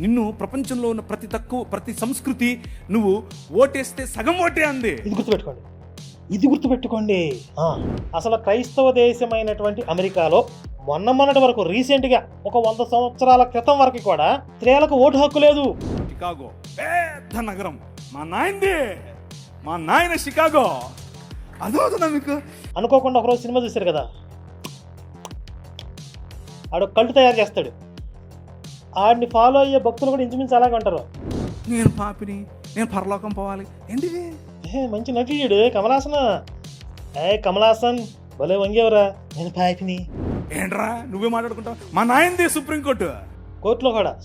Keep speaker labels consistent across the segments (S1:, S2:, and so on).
S1: నిన్ను ప్రపంచంలో ఉన్న ప్రతి తక్కువ ప్రతి సంస్కృతి నువ్వు ఓటేస్తే సగం ఓటే అంది.
S2: ఇది గుర్తుపెట్టుకోండి. ఇది గుర్తుపెట్టుకోండి. ఆ, అసలు క్రైస్తవ దేశమైనటువంటి అమెరికాలో మొన్న మొన్నటి వరకు రీసెంట్గా ఒక వంద సంవత్సరాల క్రితం వరకు కూడా స్త్రీలకు ఓటు హక్కు లేదు.
S1: షికాగో పెద్ద నగరం. మా నాయనది. మా నాయన షికాగో అదవుతుందా మీకు?
S2: అనుకోకుండా ఒకరోజు సినిమా చూశారు కదా? ఆడు కళ్ళు తయారు చేస్తాడు. ఆడిని ఫాలో అయ్యే భక్తులు కూడా ఇంచుమించు అలాగే ఉంటారు.
S1: నేను పాపిని నేను పరలోకం పోవాలి. ఏంటిది
S2: ఏ మంచి నటుడు కమలాసన? ఏ కమలాసన్ భలే వంగేవరా? నేను పాపిని.
S1: ఏంట్రా నువ్వే మాట్లాడుకుంటావు? మా నాయనది సుప్రీంకోర్టు
S2: కోర్టులో కూడా.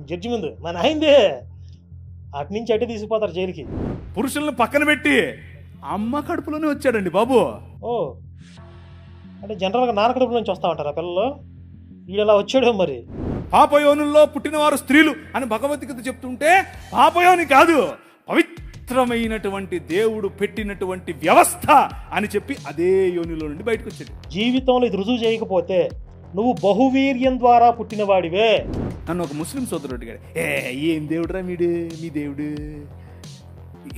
S2: జడ్జి ముందు. మన అయిందే అటు నుంచి అటు తీసుకుపోతారు జైలుకి.
S1: పురుషుల్ని పక్కన పెట్టి అమ్మ కడుపులోనే వచ్చాడండి బాబు.
S2: ఓ అంటే జనరల్గా నాన్న కడుపు నుంచి వస్తా ఉంటారా పిల్లలు? వీడు అలా వచ్చాడు మరి.
S1: పాపయోనుల్లో పుట్టినవారు స్త్రీలు అని భగవద్గీత చెప్తుంటే పాపయోని కాదు పవిత్రమైనటువంటి దేవుడు పెట్టినటువంటి వ్యవస్థ అని చెప్పి అదే యోనిలో నుండి బయటకు వచ్చాడు
S2: జీవితంలో ఇది రుజువు చేయకపోతే నువ్వు బహువీర్యం ద్వారా పుట్టినవాడివే.
S1: నన్ను ఒక ముస్లిం సోదరుడు అడిగాడు ఏ ఏం దేవుడురా మీడు మీ దేవుడు?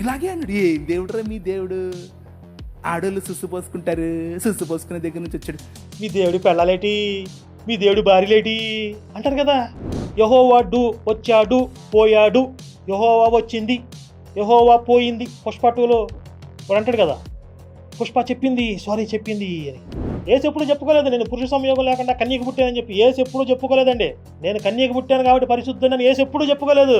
S1: ఇలాగే అన్నాడు ఏం దేవుడురా మీ దేవుడు? ఆడోళ్ళు సుస్సు పోసుకుంటారు సుస్సు పోసుకునే దగ్గర నుంచి వచ్చాడు.
S2: మీ దేవుడి పెళ్ళాలేటి? మీ దేవుడు భార్యలేటి? అంటారు కదా యహోవాడు వచ్చాడు పోయాడు యహోవా వచ్చింది యహోవా పోయింది పుష్ప టూలో. వాడు అంటాడు కదా పుష్ప చెప్పింది సారీ చెప్పింది అని. ఏసు ఎప్పుడు చెప్పుకోలేదు నేను పురుష సంయోగం లేకుండా కన్యకు పుట్టానని చెప్పి ఏసు ఎప్పుడు చెప్పుకోలేదండి. నేను కన్యకు పుట్టాను కాబట్టి పరిశుద్ధుడని ఏసు ఎప్పుడు చెప్పుకోలేదు.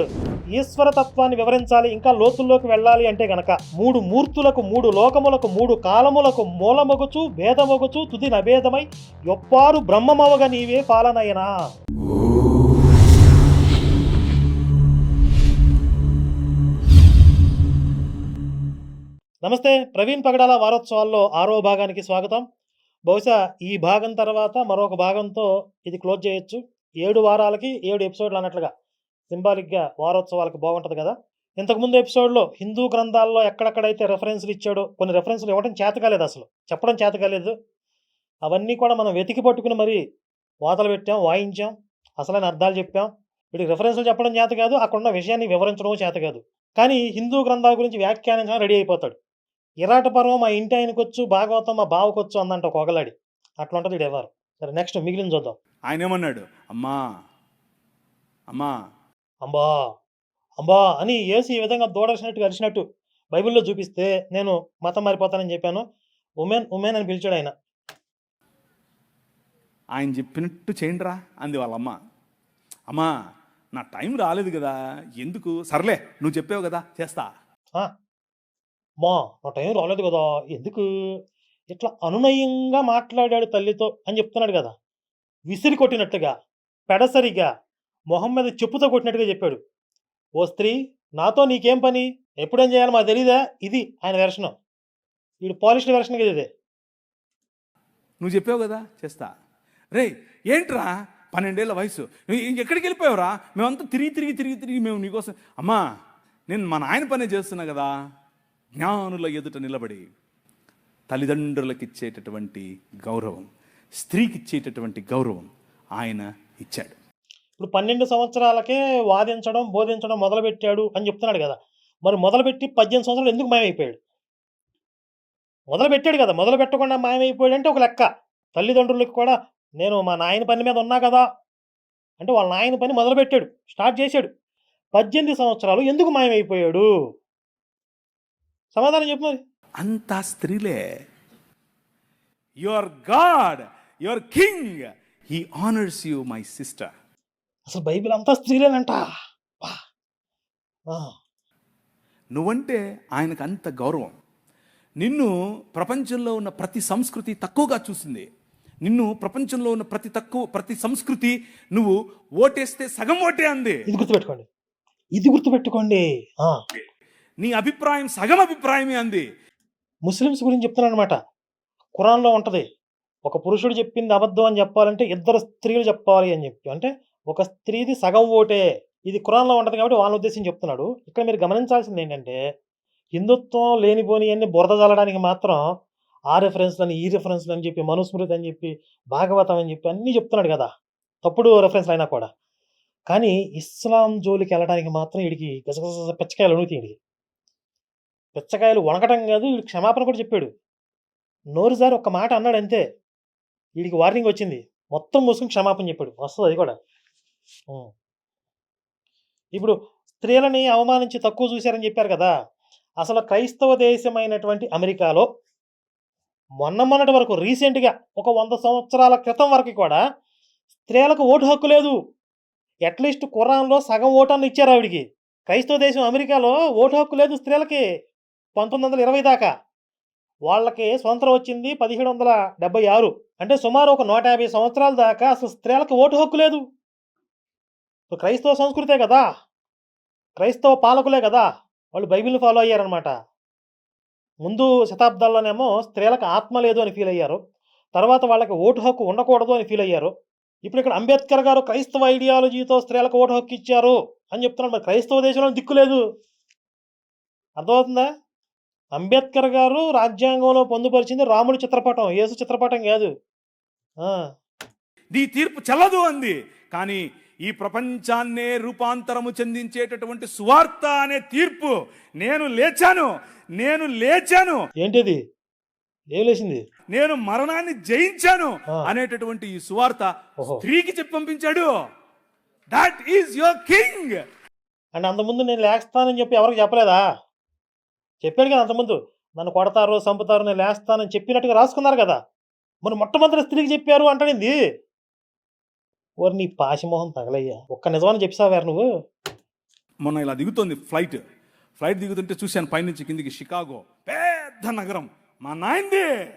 S2: ఈశ్వర తత్వాన్ని వివరించాలి ఇంకా లోతుల్లోకి వెళ్ళాలి అంటే గనక మూడు మూర్తులకు మూడు లోకములకు మూడు కాలములకు మూలమొగచు భేదమొగచు తుది నభేదమై ఎప్పారు బ్రహ్మమవగ నీవే పాలనయనా? నమస్తే ప్రవీణ్ పగడాల వారోత్సవాల్లో ఆరో భాగానికి స్వాగతం. బహుశా ఈ భాగం తర్వాత మరొక భాగంతో ఇది క్లోజ్ చేయొచ్చు. ఏడు వారాలకి ఏడు ఎపిసోడ్లు అన్నట్లుగా సింబాలిక్గా వారోత్సవాలకు బాగుంటుంది కదా. ఇంతకుముందు ఎపిసోడ్లో హిందూ గ్రంథాల్లో ఎక్కడెక్కడైతే రెఫరెన్స్లు ఇచ్చాడో కొన్ని రెఫరెన్స్లు ఇవ్వడం చేత కాలేదు అసలు. చెప్పడం చేత కాలేదు. అవన్నీ కూడా మనం వెతికి పట్టుకుని మరి వాతలు పెట్టాం వాయించాం అసలైన అర్థాలు చెప్పాం. వీటికి రెఫరెన్స్లు చెప్పడం చేత కాదు అక్కడ ఉన్న విషయాన్ని వివరించడం చేత కాదు. కానీ హిందూ గ్రంథాల గురించి వ్యాఖ్యానించడం రెడీ అయిపోతాడు. ఇరాట పర్వం మా ఇంటి ఆయనకొచ్చు భాగవతం మా బావకొచ్చు అందంట ఒక ఒకలాడి. అట్లా ఉంటుంది ఎవరు. సరే నెక్స్ట్ మిగిలిన చూద్దాం.
S1: ఆయన ఏమన్నాడు? అమ్మా అమ్మా.
S2: అంబా అంబా అని ఏసి ఈ విధంగా దూడర్చినట్టు అరిచినట్టు బైబిల్లో చూపిస్తే నేను మతం మారిపోతానని చెప్పాను. ఉమెన్ ఉమెన్ అని పిలిచాడు ఆయన.
S1: ఆయన చెప్పినట్టు చేయండిరా అంది వాళ్ళమ్మ అమ్మా. నా టైం రాలేదు కదా ఎందుకు? సర్లే నువ్వు చెప్పావు కదా చేస్తా.
S2: "ఆ, మా నా టైం రాలేదు కదా ఎందుకు? ఇట్లా అనునయంగా మాట్లాడాడు తల్లితో అని చెప్తున్నాడు కదా. విసిరి కొట్టినట్టుగా పెడసరిగా మొహం మీద చెప్పుతో కొట్టినట్టుగా చెప్పాడు. ఓ స్త్రీ నాతో నీకేం పని? ఎప్పుడేం చేయాలో మాకు తెలీదా? ఇది ఆయన వెర్షను. వీడు పాలిష్డ్ వెర్షన్ కదా ఇదే.
S1: నువ్వు చెప్పావు కదా చేస్తా. రే ఏంట్రా? పన్నెండేళ్ళ వయసు. నువ్వు ఎక్కడికి వెళ్ళిపోయావురా? మేమంతా తిరిగి తిరిగి తిరిగి తిరిగి మేము నీకోసం. అమ్మా నేను మా నాయన పనే చేస్తున్నా కదా. జ్ఞానుల ఎదుట నిలబడి తల్లిదండ్రులకు ఇచ్చేటటువంటి గౌరవం స్త్రీకి ఇచ్చేటటువంటి గౌరవం ఆయన ఇచ్చాడు.
S2: ఇప్పుడు పన్నెండు సంవత్సరాలకే వాదించడం బోధించడం మొదలుపెట్టాడు అని చెప్తున్నాడు కదా. మరి మొదలుపెట్టి పద్దెనిమిది సంవత్సరాలు ఎందుకు మాయమైపోయాడు? మొదలు పెట్టాడు కదా. మొదలు పెట్టకుండా మాయమైపోయాడు అంటే ఒక లెక్క. తల్లిదండ్రులకు కూడా నేను మా నాయన పని మీద ఉన్నా కదా అంటే వాళ్ళ నాయన పని మొదలుపెట్టాడు స్టార్ట్ చేశాడు. పద్దెనిమిది సంవత్సరాలు ఎందుకు మాయమైపోయాడు? సమాధానం చెప్పు మరి.
S1: అంతా స్త్రీలే. Your god your king he honours you my sister
S2: అసలు బైబిల్ అంతా స్త్రీలేనంట.
S1: నువ్వంటే ఆయనకు అంత గౌరవం. నిన్ను ప్రపంచంలో ఉన్న ప్రతి సంస్కృతి తక్కువగా చూసింది. నిన్ను ప్రపంచంలో ఉన్న ప్రతి తక్కువ ప్రతి సంస్కృతి నువ్వు ఓటేస్తే సగం ఓటే అంది.
S2: ఇది గుర్తుపెట్టుకోండి. ఇది గుర్తుపెట్టుకోండి.
S1: నీ అభిప్రాయం సగం అభిప్రాయమే అంది.
S2: ముస్లిమ్స్ గురించి చెప్తున్నాను అనమాట ఖురాన్లో ఉంటుంది ఒక పురుషుడు చెప్పింది అబద్ధం అని చెప్పాలంటే ఇద్దరు స్త్రీలు చెప్పాలి అని చెప్పి అంటే ఒక స్త్రీది సగం ఓటే. ఇది ఖురాన్లో ఉంటుంది కాబట్టి వాళ్ళ ఉద్దేశం చెప్తున్నాడు. ఇక్కడ మీరు గమనించాల్సింది ఏంటంటే హిందుత్వం లేనిపోని అన్ని బురద చల్లడానికి మాత్రం ఆ రెఫరెన్స్లు అని ఈ రెఫరెన్స్లు అని చెప్పి మనుస్మృతి అని చెప్పి భాగవతం అని చెప్పి అన్నీ చెప్తున్నాడు కదా. తప్పుడు రెఫరెన్స్లు అయినా కూడా. కానీ ఇస్లాం జోలికి వెళ్ళడానికి మాత్రం వీడికి గసగస పిచ్చకాయలు అడుగుతాయి వీడికి పిచ్చకాయలు వణకటం కాదు వీడు క్షమాపణ కూడా చెప్పాడు. నోరు సార్ ఒక్క మాట అన్నాడు అంతే వీడికి వార్నింగ్ వచ్చింది. మొత్తం మూసుకుని క్షమాపణ చెప్పాడు. వస్తుంది అది కూడా. ఇప్పుడు స్త్రీలని అవమానించి తక్కువ చూశారని చెప్పారు కదా అసలు క్రైస్తవ దేశమైనటువంటి అమెరికాలో మొన్న మొన్నటి వరకు రీసెంట్గా ఒక వంద సంవత్సరాల క్రితం వరకు కూడా స్త్రీలకు ఓటు హక్కు లేదు. అట్లీస్ట్ కురాన్లో సగం ఓటాన్ని ఇచ్చారు ఆవిడికి. క్రైస్తవ దేశం అమెరికాలో ఓటు హక్కు లేదు స్త్రీలకి. పంతొమ్మిది వందల ఇరవై దాకా. వాళ్ళకి స్వంతం వచ్చింది పదిహేడు వందల డెబ్బై ఆరు. అంటే సుమారు ఒక నూట యాభై సంవత్సరాల దాకా అసలు స్త్రీలకు ఓటు హక్కు లేదు. క్రైస్తవ సంస్కృతే కదా. క్రైస్తవ పాలకులే కదా. వాళ్ళు బైబిల్ని ఫాలో అయ్యారనమాట ముందు శతాబ్దాల్లోనేమో స్త్రీలకు ఆత్మ లేదు అని ఫీల్ అయ్యారు. తర్వాత వాళ్ళకి ఓటు హక్కు ఉండకూడదు అని ఫీల్ అయ్యారు. ఇప్పుడు ఇక్కడ అంబేద్కర్ గారు క్రైస్తవ ఐడియాలజీతో స్త్రీలకు ఓటు హక్కు ఇచ్చారు అని చెప్తున్నాడు మరి క్రైస్తవ దేశంలో దిక్కు లేదు. అర్థమవుతుందా? అంబేద్కర్ గారు రాజ్యాంగంలో పొందుపరిచింది రాముడి చిత్రపటం యేసు చిత్రపటం కాదు.
S1: నీ తీర్పు చెల్లదు అంది. కానీ ఈ ప్రపంచాన్నే రూపాంతరము చెందించేటటువంటి సువార్త అనే తీర్పు నేను లేచాను నేను లేచాను.
S2: ఏంటిది? ఏం లేచింది?
S1: నేను మరణాన్ని జయించాను. అనేటటువంటి ఈ సువార్త స్త్రీకి చెప్పి పంపించాడు. That is your king
S2: and అంతకుముందు నేను లేస్తానని చెప్పి ఎవరికి చెప్పలేదా? చెప్పాడు కదా అంతకుముందు నన్ను కొడతారు చంపుతారు నేను లేస్తానని చెప్పినట్టుగా రాసుకున్నారు కదా. మరి మొట్టమొదటి స్త్రీకి చెప్పారు అంటాడింది. ఓరి నీ పాశమోహం తగలయ్యా. ఒక్క నిజమని చెప్పిసావారు నువ్వు?
S1: మొన్న ఇలా దిగుతోంది ఫ్లైట్. ఫ్లైట్ దిగుతుంటే చూశాను పైనుంచి కిందికి షికాగో. పెద్ద నగరం. మా నాయనది.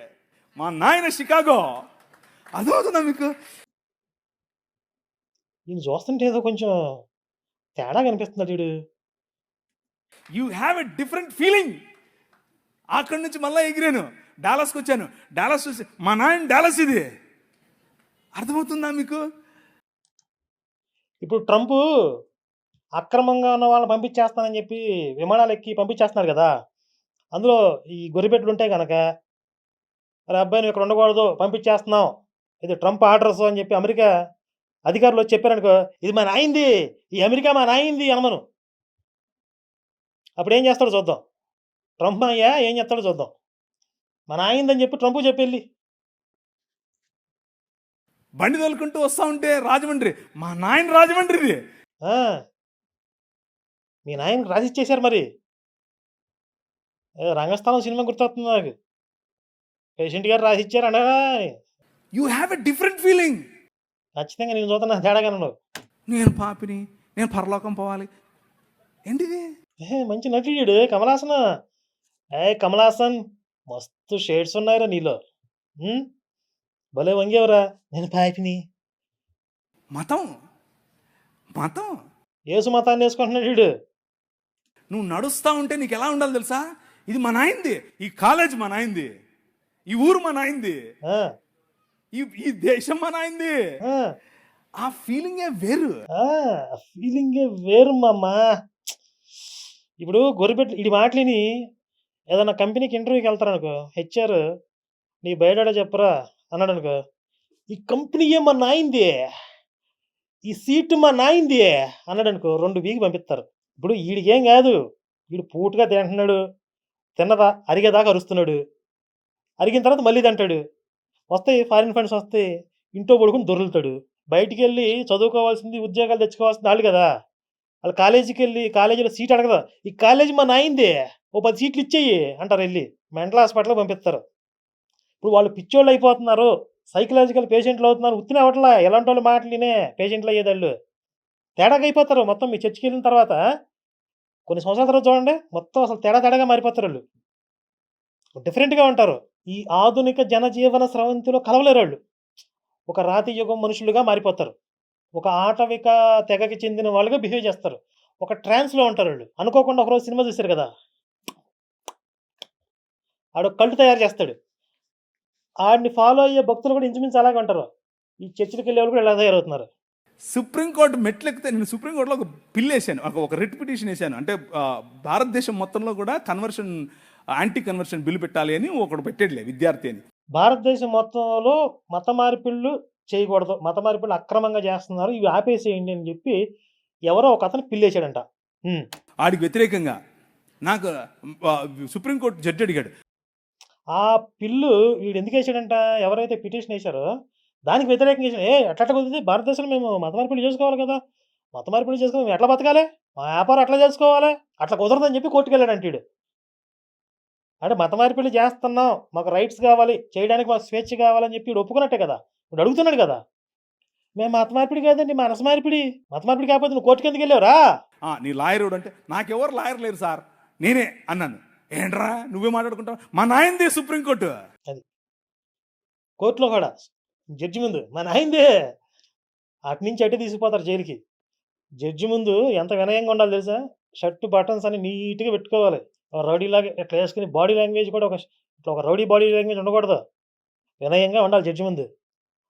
S1: మా నాయన షికాగో. అదవుతుందా మీకు?
S2: ఈయన చూస్తుంటే ఏదో కొంచెం తేడా కనిపిస్తున్నాడు వీడు
S1: you have a different feeling అక్కడి నుంచి మళ్ళీ ఎగిరాను. డాలస్కి వచ్చాను. డాలస్ చూసి మా నాయన డాలస్ ఇది. అర్థమవుతుందా మీకు?
S2: ఇప్పుడు ట్రంప్ అక్రమంగా ఉన్న వాళ్ళని పంపించేస్తానని చెప్పి విమానాలు ఎక్కి పంపించేస్తున్నారు కదా. అందులో ఈ గొర్రెపెట్లు ఉంటాయి కనుక మరి అబ్బాయి నువ్వు ఇక్కడ ఉండకూడదు పంపించేస్తున్నాం. ఇది ట్రంప్ ఆర్డర్స్ అని చెప్పి అమెరికా అధికారులు వచ్చి చెప్పారనుకో ఇది మా నాయింది. ఈ అమెరికా మా నాయింది అనమను. అప్పుడు ఏం చేస్తాడో చూద్దాం. ట్రంప్ అయ్యా ఏం చేస్తాడో చూద్దాం. మా నాయిందని చెప్పి ట్రంప్ చెప్పి వెళ్ళి
S1: బండి తోలుకుంటూ వస్తా ఉంటే రాజమండ్రి మా నాయన రాజమండ్రిది.
S2: మీ నాయనకి రాసిచ్చేశారు మరి. రంగస్థానం సినిమా గుర్తొస్తుంది నాకు. పేషెంట్ గారు రాసిచ్చారు అనగా
S1: you have a different feeling
S2: ఖచ్చితంగా నేను చూస్తున్నా తేడాగా
S1: నేను పాపిని నేను పరలోకం పోవాలి. ఏంటిది?
S2: ఏ మంచి నటుడు కమలాసన్. ఏ కమలాసన్ మస్తు షేడ్స్ ఉన్నాయిరా నీలో? భలే వంగేవరా. నేను పాపిని.
S1: మతం? మతం?
S2: ఏసు మతాన్ని వేసుకుంటున్నాడు వీడు.
S1: నువ్వు నడుస్తా ఉంటే నీకు ఎలా ఉండాలి తెలుసా? ఇది మా నాయింది ఈ కాలేజ్ మా నాయింది ఈ ఊరు మా నాయింది
S2: ఆ,
S1: ఈ ఈ దేశం మా నాయింది
S2: ఆ,
S1: ఆ ఫీలింగే వేరు.
S2: ఆ, ఫీలింగే వేరు మామ. ఇప్పుడు గొర్రెపెట్లు ఇది మాటలిని ఏదైనా కంపెనీకి ఇంటర్వ్యూకి వెళ్తారనుకో హెచ్ఆర్ నీ బయట చెప్పరా అన్నాడు అనుకో ఈ కంపెనీ మా నాయింది? ఈ సీటు మా నాయింది? అన్నాడు అనుకో రెండు వీక్ పంపిస్తారు ఇప్పుడు వీడికేం కాదు వీడు పూటుగా తింటున్నాడు తిన్నదా అరిగేదాకా అరుస్తున్నాడు. అరిగిన తర్వాత మళ్ళీ తింటాడు. వస్తాయి ఫారిన్ ఫండ్స్ వస్తాయి ఇంట్లో పడుకుని దొరుకుతాడు బయటికి వెళ్ళి చదువుకోవాల్సింది ఉద్యోగాలు తెచ్చుకోవాల్సింది వాళ్ళు కదా. వాళ్ళు కాలేజీకి వెళ్ళి కాలేజీలో సీట్ అడగదా. ఈ కాలేజీ మా నాయింది. ఓ పది సీట్లు ఇచ్చేయి అంటారు వెళ్ళి. మెంటల్ హాస్పిటల్కి పంపిస్తారు. ఇప్పుడు వాళ్ళు పిచ్చోళ్ళు అయిపోతున్నారు. సైకలాజికల్ పేషెంట్లు అవుతున్నారు. ఉత్తిన అవట్లా ఎలాంటి వాళ్ళు మాటలినే పేషెంట్లు అయ్యేదాళ్ళు. తేడాగా అయిపోతారు మొత్తం మీ చర్చికి వెళ్ళిన తర్వాత. కొన్ని సంవత్సరాల తర్వాత చూడండి మొత్తం అసలు తేడా తేడాగా మారిపోతారు వాళ్ళు. డిఫరెంట్గా ఉంటారు. ఈ ఆధునిక జనజీవన స్రవంతిలో కలవలేరు వాళ్ళు. ఒక రాతి యుగం మనుషులుగా మారిపోతారు. ఒక ఆటవిక తెగకి చెందిన వాళ్ళుగా బిహేవ్ చేస్తారు. ఒక ట్రాన్స్లో ఉంటారు వాళ్ళు. అనుకోకుండా ఒకరోజు సినిమా చూశారు కదా? ఆడు కళ్ళు తయారు చేస్తాడు. ఆడిని ఫాలో అయ్యే భక్తులు కూడా ఇంచుమించు అలాగే ఉంటారు. ఈ చర్చిలకు వెళ్ళే వాళ్ళు కూడా ఇలా తయారవుతున్నారు.
S1: సుప్రీంకోర్టు మెట్లు ఎక్కితే నేను సుప్రీంకోర్టులో ఒక పిల్ వేసాను ఒక ఒక రిట్ పిటిషన్ వేసాను అంటే భారతదేశం మొత్తంలో కూడా కన్వర్షన్ యాంటీ కన్వర్షన్ బిల్లు పెట్టాలి అని ఒకడు పెట్టాడులే విద్యార్థి అని.
S2: భారతదేశం మొత్తంలో మత మార్పిళ్ళు చేయకూడదు. మత మార్పిళ్ళు అక్రమంగా చేస్తున్నారు. ఇవి ఆపేసేయండి అని చెప్పి ఎవరో ఒక అతను పిల్లేశాడంట.
S1: ఆడికి వ్యతిరేకంగా నాకు సుప్రీంకోర్టు జడ్జి అడిగాడు.
S2: ఆ పిల్లు వీడు ఎందుకు వేసాడంట ఎవరైతే పిటిషన్ వేశారో దానికి వ్యతిరేకంగా వేసాడు ఏ ఎట్లా కుదిరితే భారతదేశంలో మేము మత మార్పిడి చేసుకోవాలి కదా. మత మార్పిడి చేసుకోవాలి ఎట్లా బతకాలి? మా వ్యాపారం ఎట్లా చేసుకోవాలి. అట్లా కుదరదని చెప్పి కోర్టుకు వెళ్ళాడు వీడు అంటే మత మార్పిడి చేస్తున్నాం. మాకు రైట్స్ కావాలి. చేయడానికి మాకు స్వేచ్ఛ కావాలని చెప్పి ఒప్పుకున్నట్టే కదా. ఇప్పుడు అడుగుతున్నాడు కదా. మేము మత మార్పిడి కాదండి మనసు మార్పిడి. మత మార్పిడి కాకపోతే నువ్వు కోర్టుకి ఎందుకు వెళ్ళావురా?
S1: "ఆ, నీ లాయర్ ఎవడు అంటే నాకెవరు లాయర్ లేరు సార్. నేనే అన్నాను. ఏంట్రా నువ్వే మాట్లాడుకుంటావు? మా నాయనది సుప్రీంకోర్టు.
S2: కోర్టులో కూడా జడ్జి ముందు మన అయిందే అటు నుంచి అటు తీసుకుపోతారు జైలుకి. జడ్జి ముందు ఎంత వినయంగా ఉండాలి తెలుసా? షర్ట్ బటన్స్ అని నీట్గా పెట్టుకోవాలి. రౌడీ లాగా ఇట్లా వేసుకుని బాడీ లాంగ్వేజ్ కూడా ఒక ఇట్లా ఒక రౌడీ బాడీ లాంగ్వేజ్ ఉండకూడదు. వినయంగా ఉండాలి జడ్జి ముందు.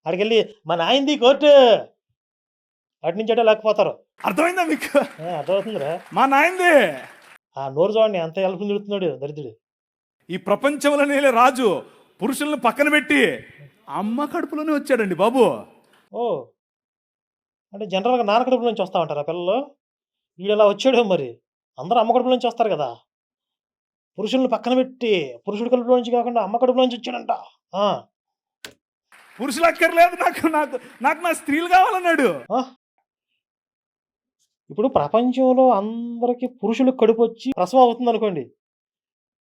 S2: అక్కడికి వెళ్ళి మన ఆయనది కోర్టు అటు నుంచి అటే లేకపోతారు
S1: అర్థమైందా మీకు?
S2: అర్థమవుతుందిరా
S1: మా నాయనది!
S2: ఆ నోరు చూడండి ఎంత హెల్ప్ తిడుతున్నాడు దరిద్రుడు.
S1: ఈ ప్రపంచంలోనే రాజు. పురుషులను పక్కన పెట్టి అమ్మ కడుపులోనే వచ్చాడండి బాబు.
S2: ఓ అంటే జనరల్గా నాన్న కడుపు నుంచి వస్తా ఉంటారా పిల్లలు? వీడు ఇలా వచ్చాడు మరి? అందరూ అమ్మ కడుపు నుంచి వస్తారు కదా. పురుషుల్ని పక్కన పెట్టి పురుషుడి కడుపులో నుంచి కాకుండా అమ్మ కడుపులో నుంచి వచ్చాడంట. ఆ,
S1: పురుషులు అక్కర్లేదు నాకు నాకు నాకు నా స్త్రీలు కావాలన్నాడు.
S2: ఇప్పుడు ప్రపంచంలో అందరికీ పురుషులకు కడుపు వచ్చి ప్రసవం అవుతుంది అనుకోండి.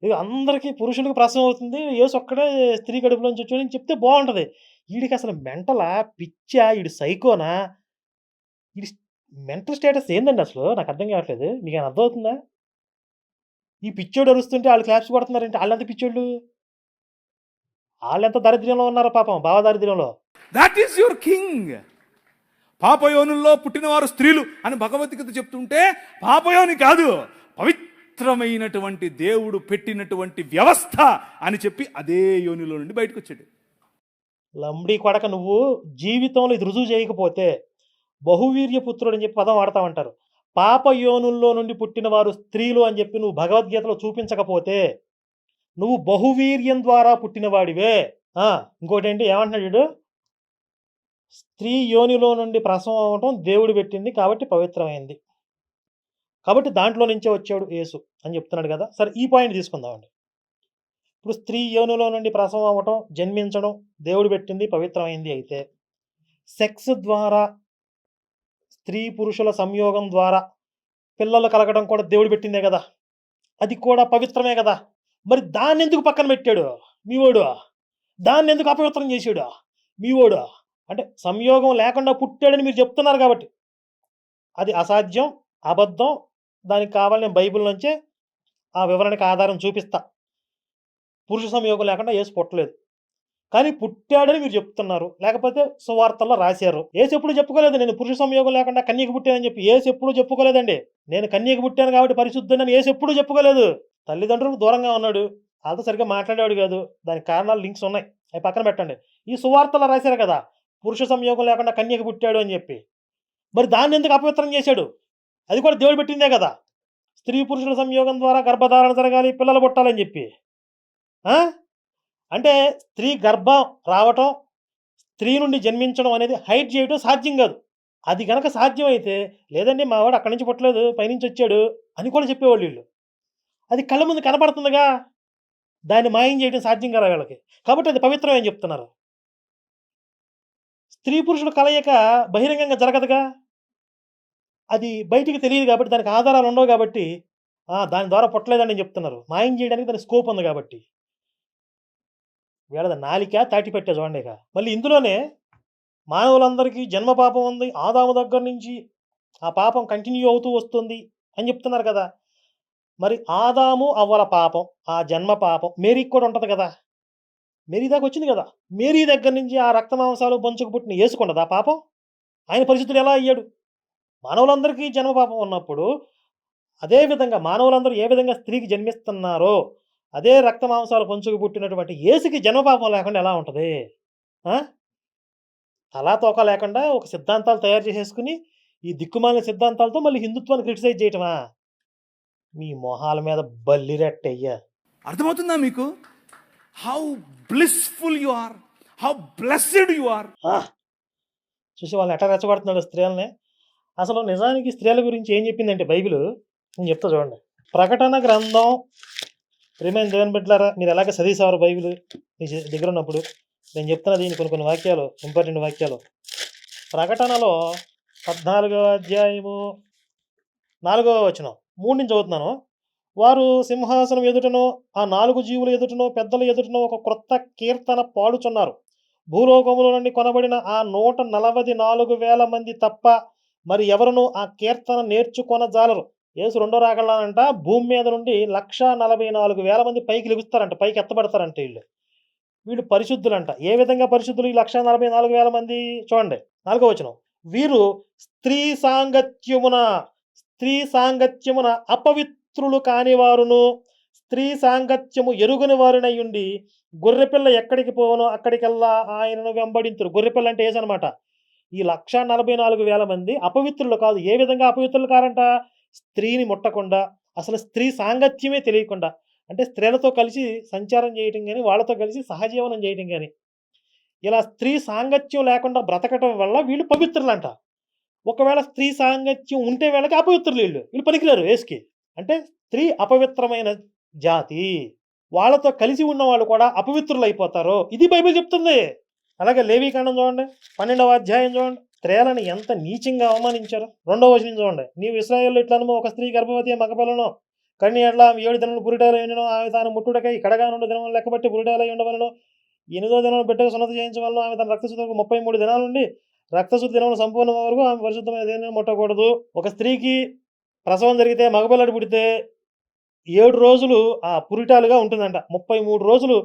S2: ఇది అందరికీ పురుషులకు ప్రసవం అవుతుంది ఏసు ఒక్కడే స్త్రీ కడుపులో నుంచి చెప్తే బాగుంటుంది. వీడికి అసలు మెంటలా పిచ్చా వీడు సైకోనా? వీడి మెంటల్ స్టేటస్ ఏందండి అసలు? నాకు అర్థం కావట్లేదు. మీకు ఏమైనా అర్థమవుతుందా? ఈ పిచ్చోడు అరుస్తుంటే వాళ్ళు క్లాప్స్ కొడుతున్నారంటే వాళ్ళెంత పిచ్చోళ్ళు? వాళ్ళెంత దరిద్రంలో ఉన్నారు పాపం భావ దారిద్ర్యంలో
S1: దాట్ ఈస్ యువర్ కింగ్ పాపయోనుల్లో పుట్టినవారు స్త్రీలు అని భగవద్గీత చెప్తుంటే పాపయోని కాదు పవిత్రమైనటువంటి దేవుడు పెట్టినటువంటి వ్యవస్థ అని చెప్పి అదే యోనిలో నుండి బయటకు వచ్చాడు
S2: లంబడి కొడక నువ్వు జీవితంలో ఇది రుజువు చేయకపోతే బహువీర్య పుత్రుడు అని చెప్పి పదం వాడతామంటారు. పాప యోనుల్లో నుండి పుట్టిన వారు స్త్రీలు అని చెప్పి నువ్వు భగవద్గీతలో చూపించకపోతే నువ్వు బహువీర్యం ద్వారా పుట్టినవాడివే. ఇంకోటి ఏంటి ఏమంటున్నాడు స్త్రీ యోనిలో నుండి ప్రసవం అవటం దేవుడు పెట్టింది కాబట్టి పవిత్రమైంది. కాబట్టి దాంట్లో నుంచే వచ్చాడు యేసు అని చెప్తున్నాడు కదా. సరే ఈ పాయింట్ తీసుకుందామండి. ఇప్పుడు స్త్రీ యోనిలో నుండి ప్రసవం అవ్వటం జన్మించడం దేవుడు పెట్టింది పవిత్రమైంది అయితే సెక్స్ ద్వారా స్త్రీ పురుషుల సంయోగం ద్వారా పిల్లలు కలగడం కూడా దేవుడు పెట్టిందే కదా. అది కూడా పవిత్రమే కదా. మరి దాన్ని ఎందుకు పక్కన పెట్టాడు? మీ ఓడు దాన్ని ఎందుకు అపవిత్రం చేశాడు? మీ ఓడు అంటే సంయోగం లేకుండా పుట్టాడని మీరు చెప్తున్నారు కాబట్టి. అది అసాధ్యం అబద్ధం. దానికి కావాలని బైబిల్ నుంచే ఆ వివరణకి ఆధారం చూపిస్తా. పురుష సంయోగం లేకుండా ఏసు పుట్టలేదు. కానీ పుట్టాడని మీరు చెప్తున్నారు. లేకపోతే సువార్తల్లో రాశారు. ఏసు ఎప్పుడు చెప్పుకోలేదు. నేను పురుష సంయోగం లేకుండా కన్యకు పుట్టానని చెప్పి. ఏసు ఎప్పుడు చెప్పుకోలేదండి. నేను కన్యకు పుట్టాను కాబట్టి పరిశుద్ధుడని ఏసు ఎప్పుడు చెప్పుకోలేదు. తల్లిదండ్రులకు దూరంగా ఉన్నాడు. వాళ్ళతో సరిగ్గా మాట్లాడేవాడు కాదు. దానికి కారణాలు లింక్స్ ఉన్నాయి. అవి పక్కన పెట్టండి. ఈ సువార్తలు రాశారు కదా. పురుష సంయోగం లేకుండా కన్యకు పుట్టాడు అని చెప్పి. మరి దాన్ని ఎందుకు అపవిత్రం చేశాడు? అది కూడా దేవుడు పెట్టిందే కదా. స్త్రీ పురుషుల సంయోగం ద్వారా గర్భధారణ జరగాలి పిల్లలు పుట్టాలని చెప్పి. అంటే స్త్రీ గర్భం రావటం స్త్రీ నుండి జన్మించడం అనేది హైట్ చేయడం సాధ్యం కాదు. అది కనుక సాధ్యమైతే లేదండి మావాడు అక్కడి నుంచి పుట్టలేదు పైనుంచి వచ్చాడు అని కూడా చెప్పేవాళ్ళు వీళ్ళు. అది కళ్ళ ముందు కనపడుతుందిగా. దాన్ని మాయం చేయడం సాధ్యం కదా వీళ్ళకి? కాబట్టి అది పవిత్రం అని చెప్తున్నారు. స్త్రీ పురుషుల కలయిక బహిరంగంగా జరగదుగా. అది బయటికి తెలియదు కాబట్టి దానికి ఆధారాలు ఉండవు కాబట్టి దాని ద్వారా పుట్టలేదని చెప్తున్నారు. మాయం చేయడానికి దాని స్కోప్ ఉంది కాబట్టి. వీళ్ళది నాలిక తాటి పెట్టే చూడండి ఇక. మళ్ళీ ఇందులోనే మానవులందరికీ జన్మ పాపం ఉంది. ఆదాము దగ్గర నుంచి ఆ పాపం కంటిన్యూ అవుతూ వస్తుంది అని చెప్తున్నారు కదా. మరి ఆదాము అవ్వల పాపం ఆ జన్మ పాపం మేరీకి కూడా ఉంటుంది కదా? మేరీ దాకా వచ్చింది కదా? మేరీ దగ్గర నుంచి ఆ రక్త మాంసాలు బొంచుకు పుట్టిన వేసుకుండదు ఆ పాపం? ఆయన పరిస్థితులు ఎలా అయ్యాడు? మానవులందరికీ జన్మ పాపం ఉన్నప్పుడు అదే విధంగా మానవులందరూ ఏ విధంగా స్త్రీకి జన్మిస్తున్నారో అదే రక్త మాంసాలు పంచుకు పుట్టినటువంటి ఏసుకి జన్మపాపం లేకుండా ఎలా ఉంటుంది? అలా తోక లేకుండా ఒక సిద్ధాంతాలు తయారు చేసేసుకుని ఈ దిక్కుమాలిన సిద్ధాంతాలతో మళ్ళీ హిందుత్వాన్ని క్రిటిసైజ్ చేయటమా? మీ మొహాల మీద బల్లిరెట్టయ్యా
S1: అర్థమవుతుందా మీకు? How blissful you are how blessed you are
S2: చూసి వాళ్ళని ఎట్లా రెచ్చగొడుతున్నాడు స్త్రీలని? అసలు నిజానికి స్త్రీల గురించి ఏం చెప్పిందంటే బైబిల్? నేను చెప్తా చూడండి. ప్రకటన గ్రంథం. ప్రేమైన దేవుని బిడ్డలారా మీరు ఎలాగ చదివేసేవారు బైబిల్? మీ దగ్గర ఉన్నప్పుడు నేను చెప్తున్నా దీని కొన్ని కొన్ని వాక్యాలు ఇంపార్టెంట్ వాక్యాలు. ప్రకటనలో పద్నాలుగో అధ్యాయము నాలుగవ వచనం. మూడు నుంచి చదువుతున్నాను. వారు సింహాసనం ఎదుటను ఆ నాలుగు జీవుల ఎదుటనో పెద్దల ఎదుటనో ఒక క్రొత్త కీర్తన పాడుచున్నారు. భూలోకములో నుండి కొనబడిన ఆ నూట నలభై నాలుగు వేల మంది తప్ప మరి ఎవరునూ ఆ కీర్తన నేర్చుకొనజాలరు. యేసు రెండో రాగలనంట భూమి మీద నుండి లక్ష నలభై నాలుగు వేల మంది పైకి లెగుస్తారంట పైకి ఎత్తబడతారంట వీళ్ళు. వీళ్ళు పరిశుద్ధులంట. ఏ విధంగా పరిశుద్ధులు ఈ లక్ష నలభై నాలుగు వేల మంది? చూడండి నాలుగో వచ్చిన వీరు స్త్రీ సాంగత్యమున స్త్రీ సాంగత్యమున అపవిత్రులు కానివారును స్త్రీ సాంగత్యము ఎరుగని వారునై ఉండి గొర్రెపిల్ల ఎక్కడికి పోవనో అక్కడికెల్లా ఆయనను వెంబడింతురు. గొర్రెపిల్ల అంటే ఏజనమాట ఈ లక్ష నలభై నాలుగు వేల మంది అపవిత్రులు కాదు. ఏ విధంగా అపవిత్రులు కారంట? స్త్రీని ముట్టకుండా అసలు స్త్రీ సాంగత్యమే తెలియకుండా అంటే స్త్రీలతో కలిసి సంచారం చేయటం కానీ వాళ్ళతో కలిసి సహజీవనం చేయటం కానీ ఇలా స్త్రీ సాంగత్యం లేకుండా బ్రతకటం వల్ల వీళ్ళు పవిత్రులంట. ఒకవేళ స్త్రీ సాంగత్యం ఉంటే వీళ్ళకి అపవిత్రులు వీళ్ళు. వీళ్ళు పనికిలేరు వేసుకి అంటే స్త్రీ అపవిత్రమైన జాతి. వాళ్ళతో కలిసి ఉన్న వాళ్ళు కూడా అపవిత్రులు అయిపోతారు. ఇది బైబిల్ చెప్తుంది. అలాగే లేవీకాండం చూడండి. పన్నెండవ అధ్యాయం చూడండి. స్త్రీలను ఎంత నీచంగా అవమానించారు. రెండవ వచనం చూడండి. నీవు ఇస్రాయేల్ ఇట్లను ఒక స్త్రీ గర్భవతి మగపిల్లను కన్ని ఎట్లా ఏడు దినములు పురిటాలు ఉండను. ఆమె తాను ముట్టుడకై కడగా నుండి దినములు లెక్కబట్టి పురిటాలు ఉండవలను. ఎనిమిదో దినం బిడ్డకు సున్నత చేయించవలను. ఆమె తన రక్తశుద్ధకు ముప్పై మూడు దినాల నుండి రక్తశుద్ధి దినములు సంపూర్ణ వరకు ఆమె పరిశుద్ధమైన దేనిని ముట్టకూడదు. ఒక స్త్రీకి ప్రసవం జరిగితే మగపిల్లడు పుడితే ఏడు రోజులు ఆ పురిటాలుగా ఉంటుందంట. ముప్పై మూడు రోజులు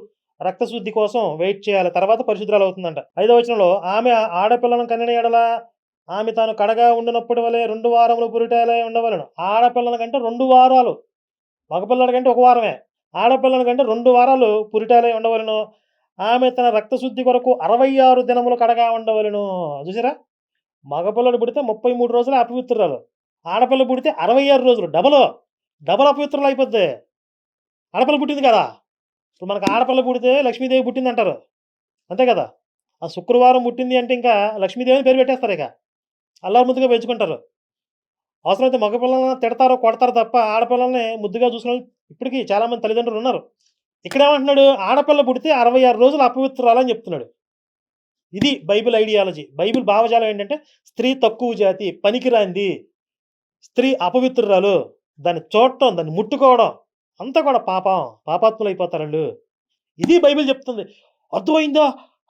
S2: రక్తశుద్ధి కోసం వెయిట్ చేయాలి. తర్వాత పరిశుద్ధాలు అవుతుందంట. ఐదవ వచనంలో ఆమె ఆడపిల్లను కనిన ఎడలా ఆమె తాను కడగా ఉండినప్పటి వలె రెండు వారములు పురిటాలే ఉండవలను. ఆడపిల్లల కంటే రెండు వారాలు మగపిల్లల కంటే ఒక వారమే. ఆడపిల్లల కంటే రెండు వారాలు పురిటాలే ఉండవలను. ఆమె తన రక్తశుద్ధి కొరకు అరవై ఆరు దినములు కడగా ఉండవలను. చూసారా? మగపిల్లడు పుడితే ముప్పై మూడు రోజులు అపవిత్రురాలు. ఆడపిల్ల పుడితే అరవై ఆరు రోజులు. డబల్ డబల్ అపవిత్రులు అయిపోద్ది. ఆడపిల్ల పుట్టింది కదా? ఇప్పుడు మనకు ఆడపిల్ల పుడితే లక్ష్మీదేవి పుట్టింది అంటారు. అంతే కదా? ఆ శుక్రవారం పుట్టింది అంటే ఇంకా లక్ష్మీదేవిని పేరు పెట్టేస్తారు ఇక. అల్లారు ముద్దుగా పెంచుకుంటారు. అవసరమైతే మగపిల్లలను తిడతారో కొడతారు తప్ప ఆడపిల్లల్ని ముద్దుగా చూసుకుని ఇప్పటికీ చాలామంది తల్లిదండ్రులు ఉన్నారు. ఇక్కడ ఏమంటున్నాడు ఆడపిల్ల పుడితే అరవై ఆరు రోజులు అపవిత్రాలని చెప్తున్నాడు. ఇది బైబిల్ ఐడియాలజీ. బైబిల్ భావజాలం ఏంటంటే స్త్రీ తక్కువ జాతి పనికిరాంది. స్త్రీ అపవిత్రురాలు. దాన్ని చూడటం దాన్ని ముట్టుకోవడం అంతా కూడా పాపం. పాపాత్ములు అయిపోతారు ఇది బైబిల్ చెప్తుంది. అర్థమైందా?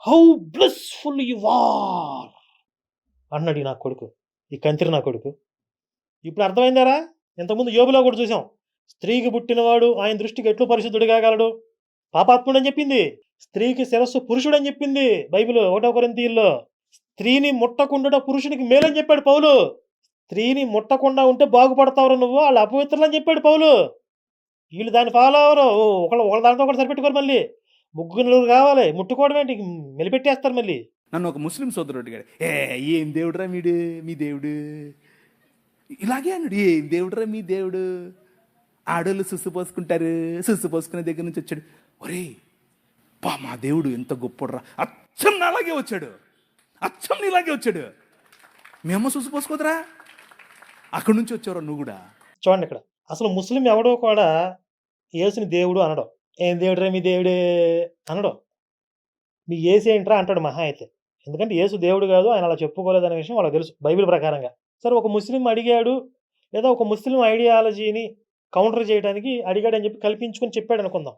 S2: హౌ బ్లెస్ఫుల్ యు ఆర్ అన్నాడు ఈ నా కొడుకు. ఈ కంతిరి నా కొడుకు. ఇప్పుడు అర్థమైందారా? ఇంతకుముందు యోబులో కూడా చూసాం. స్త్రీకి పుట్టినవాడు ఆయన దృష్టికి ఎట్లు పరిశుద్ధుడు కాగలడు పాపాత్ముడని చెప్పింది. స్త్రీకి శిరస్సు పురుషుడని చెప్పింది బైబిల్ ఒకటో కొరింతీల్లో స్త్రీని ముట్టకుండా పురుషునికి మేలని చెప్పాడు పౌలు. స్త్రీని ముట్టకుండా ఉంటే బాగుపడతావు నువ్వు? వాళ్ళు అపవిత్రులు అని చెప్పాడు పౌలు. వీళ్ళు దాన్ని ఫాలో అవరు. ఓ, ఒకళ్ళు ఒకళ్ళ దాంతో ఒకటి సరిపెట్టుకోరు మళ్ళీ. ముగ్గురు నలుగురు కావాలి. ముట్టుకోవడం ఏంటి? మెలిపెట్టేస్తారు మళ్ళీ.
S1: నన్ను ఒక ముస్లిం సోదరుడు అడిగాడు. ఏ ఏం దేవుడురా మీడు మీ దేవుడు? ఇలాగే అన్నాడు. ఏం దేవుడురా మీ దేవుడు? ఆడోళ్ళు సుసు పోసుకుంటారు. సుసు పోసుకునే దగ్గర నుంచి వచ్చాడు. ఒరే పా మా దేవుడు ఎంత గొప్పడురా అచ్చం నాలాగే వచ్చాడు. అచ్చం నీలాగే వచ్చాడు. మేమో సుసు పోసుకోదరా. అక్కడి నుంచి వచ్చావురా నువ్వు కూడా.
S2: చూడండి ఇక్కడ. అసలు ముస్లిం ఎవడో కూడా ఏసుని దేవుడు అనడం. ఏం దేవుడురా మీ దేవుడే అనడం. మీ ఏసు ఏంట్రా అంటాడు మహా అయితే. ఎందుకంటే ఏసు దేవుడు కాదు ఆయన అలా చెప్పుకోలేదనే విషయం వాళ్ళకి తెలుసు బైబిల్ ప్రకారంగా. సరే ఒక ముస్లిం అడిగాడు లేదా ఒక ముస్లిం ఐడియాలజీని కౌంటర్ చేయడానికి అడిగాడని చెప్పి కల్పించుకొని చెప్పాడు అనుకుందాం.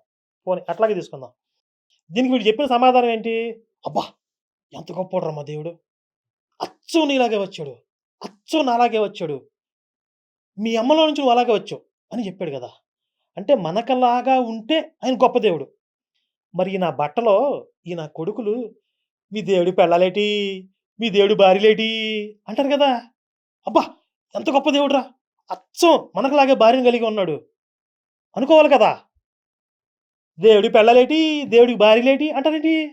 S2: పోనీ అట్లాగే తీసుకుందాం. దీనికి వీడు చెప్పిన సమాధానం ఏంటి? అబ్బా! ఎంత గొప్పడ్రా మా దేవుడు. అచ్చు నీలాగే వచ్చాడు. అచ్చు నాలాగే వచ్చాడు. మీ అమ్మలో నుంచి నువ్వు అలాగే వచ్చావు అని చెప్పాడు కదా. అంటే మనకలాగా ఉంటే ఆయన గొప్ప దేవుడు. మరి ఈ నా బట్టలో ఈ నా కొడుకులు మీ దేవుడు పెళ్ళాలేటి? మీ దేవుడు భార్యలేటి? అంటారు కదా. అబ్బా! ఎంత గొప్ప దేవుడురా. అచ్చం మనకులాగే భార్యను కలిగి ఉన్నాడు. అనుకోవాలి కదా. దేవుడి పెళ్ళలేటి దేవుడికి భార్యలేటి అంటారేంటి?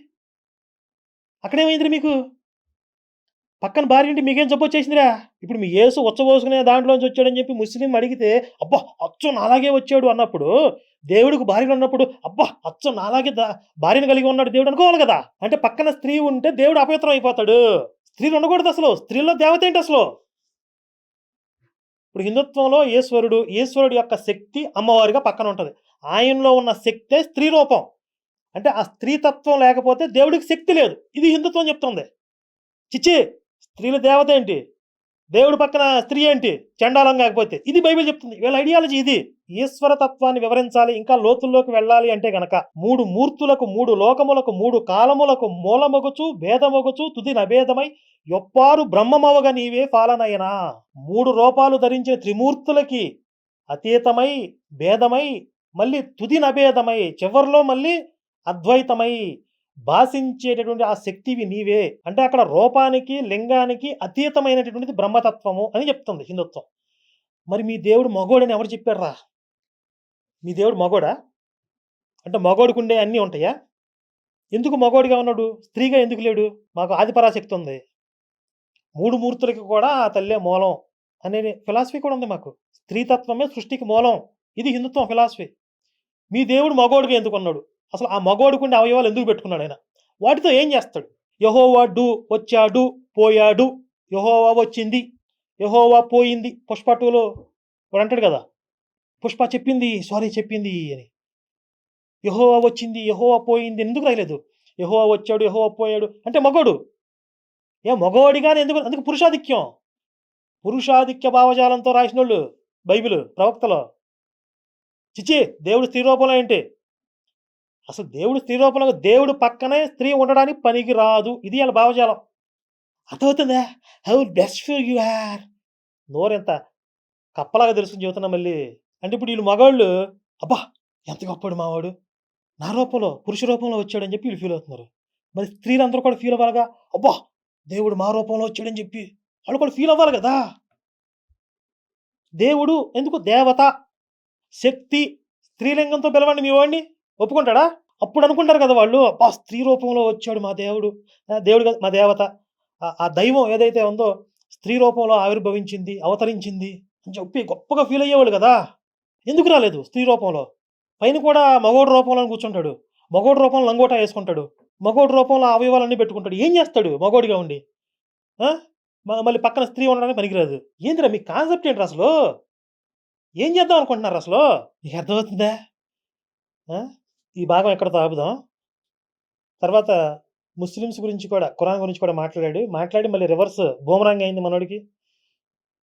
S2: అక్కడేమైందిరా మీకు? పక్కన భార్య అంటే మీకేం జబ్బు వచ్చేసిందిరా ఇప్పుడు మీ యేసు ఉచ్చబోసుకునే దాంట్లోంచి వచ్చాడని చెప్పి ముస్లిం అడిగితే అబ్బా అచ్చం నాలాగే వచ్చాడు అన్నప్పుడు దేవుడికి భార్యలు ఉన్నప్పుడు అబ్బా అచ్చం నాలాగే భార్యను కలిగి ఉన్నాడు దేవుడు అనుకోవాలి కదా. అంటే పక్కన స్త్రీ ఉంటే దేవుడు అపవిత్రం అయిపోతాడు. స్త్రీలు ఉండకూడదు అసలు. స్త్రీలో దేవత ఏంటి అసలు? ఇప్పుడు హిందుత్వంలో ఈశ్వరుడు ఈశ్వరుడు యొక్క శక్తి అమ్మవారిగా పక్కన ఉంటుంది. ఆయనలో ఉన్న శక్తే స్త్రీ రూపం. అంటే ఆ స్త్రీతత్వం లేకపోతే దేవుడికి శక్తి లేదు. ఇది హిందుత్వం చెప్తుంది. చిచ్చి స్త్రీల దేవత ఏంటి? దేవుడి పక్కన స్త్రీ ఏంటి? చండాలం కాకపోతే. ఇది బైబిల్ చెప్తుంది. వీళ్ళ ఐడియాలజీ ఇది. ఈశ్వర తత్వాన్ని వివరించాలి ఇంకా లోతుల్లోకి వెళ్ళాలి అంటే గనక మూడు మూర్తులకు మూడు లోకములకు మూడు కాలములకు మూలమొగచు భేదమొగచు తుది నభేదమై యొప్పారు బ్రహ్మమవగ నీవే పాలనయనా. మూడు రూపాలు ధరించిన త్రిమూర్తులకి అతీతమై భేదమై మళ్ళీ తుది నభేదమై చివరిలో మళ్ళీ అద్వైతమై భాషించేటటువంటి ఆ శక్తివి నీవే అంటే అక్కడ రూపానికి లింగానికి అతీతమైనటువంటిది బ్రహ్మతత్వము అని చెప్తుంది హిందుత్వం. మరి మీ దేవుడు మగోడని ఎవరు చెప్పారా మీ దేవుడు మగోడా? అంటే మగోడికి ఉండే అన్నీ ఉంటాయా? ఎందుకు మగోడిగా ఉన్నాడు? స్త్రీగా ఎందుకు లేడు? మాకు ఆదిపరాశక్తి ఉంది. మూడు మూర్తులకి కూడా ఆ తల్లే మూలం అనే ఫిలాసఫీ కూడా ఉంది మాకు. స్త్రీతత్వమే సృష్టికి మూలం. ఇది హిందుత్వం ఫిలాసఫీ. మీ దేవుడు మగోడిగా ఎందుకు అన్నాడు అసలు ఆ మగోడికి అవయవాలు ఎందుకు పెట్టుకున్నాడు ఆయన? వాటితో ఏం చేస్తాడు? యహోవా డు వచ్చాడు పోయాడు యహోవా వచ్చింది యహోవా పోయింది పుష్ప టూలో వాడు అంటాడు కదా పుష్ప చెప్పింది సారీ చెప్పింది అని. యహోవా వచ్చింది యహోవా పోయింది ఎందుకు రాయలేదు? యహోవా వచ్చాడు యహోవా పోయాడు అంటే మగోడు. ఏ మగవాడిగానే ఎందుకు అందుకు పురుషాధిక్యం? పురుషాధిక్య భావజాలంతో రాసిన వాళ్ళు బైబిల్ ప్రవక్తలో. చిచి దేవుడు స్త్రీ రూపంలో ఏంటి? అసలు దేవుడు స్త్రీ రూపంలో దేవుడు పక్కనే స్త్రీ ఉండడానికి పనికి రాదు ఇది వాళ్ళ భావజాలం. అర్థమవుతుందా? How best for you are నోరెంత కప్పలాగా తెలుసుకుని చెబుతున్నా మళ్ళీ. అంటే ఇప్పుడు వీళ్ళు మగవాళ్ళు అబ్బా ఎంత గొప్పడు మావాడు. నా రూపంలో పురుష రూపంలో వచ్చాడని చెప్పి వీళ్ళు ఫీల్ అవుతున్నారు. మరి స్త్రీలందరూ కూడా ఫీల్ అవ్వాలిగా? అబ్బా దేవుడు మా రూపంలో వచ్చాడని చెప్పి వాళ్ళు కూడా ఫీల్ అవ్వాలి కదా? దేవుడు ఎందుకు దేవత శక్తి స్త్రీలింగంతో పిలవండి మీ వాడిని? ఒప్పుకుంటాడా? అప్పుడు అనుకుంటారు కదా వాళ్ళు అబ్బా స్త్రీ రూపంలో వచ్చాడు మా దేవుడు దేవుడు మా దేవత. ఆ- దైవం ఏదైతే ఉందో స్త్రీ రూపంలో ఆవిర్భవించింది అవతరించింది అని చెప్పి గొప్పగా ఫీల్ అయ్యేవాళ్ళు కదా. ఎందుకు రాలేదు స్త్రీ రూపంలో? పైన కూడా మగోడు రూపంలో కూర్చుంటాడు మగోడు రూపంలో లంగోటా వేసుకుంటాడు మగోడు రూపంలో అవయవాలన్నీ పెట్టుకుంటాడు. ఏం చేస్తాడు మగోడిగా ఉండి? మ- మళ్ళీ పక్కన స్త్రీ ఉండడానికి పనికిరాదు. ఏందిరా మీ కాన్సెప్ట్ ఏంటి అసలు? ఏం చేద్దాం అనుకుంటున్నారు అసలు? నీకు అర్థమవుతుందా? ఈ భాగం ఎక్కడతో ఆపుదాం తర్వాత ముస్లిమ్స్ గురించి కూడా ఖురాన్ గురించి కూడా మాట్లాడాడు. మాట్లాడి మళ్ళీ రివర్స్ బూమరాంగ్ అయింది మనోడికి.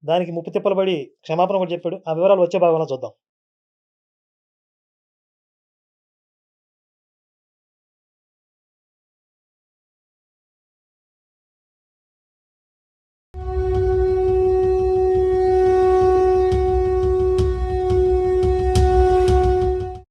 S2: దానికి ముప్పు తిప్పలు పడి క్షమాపణ కూడా చెప్పాడు. ఆ వివరాలు వచ్చే భాగంలో చూద్దాం.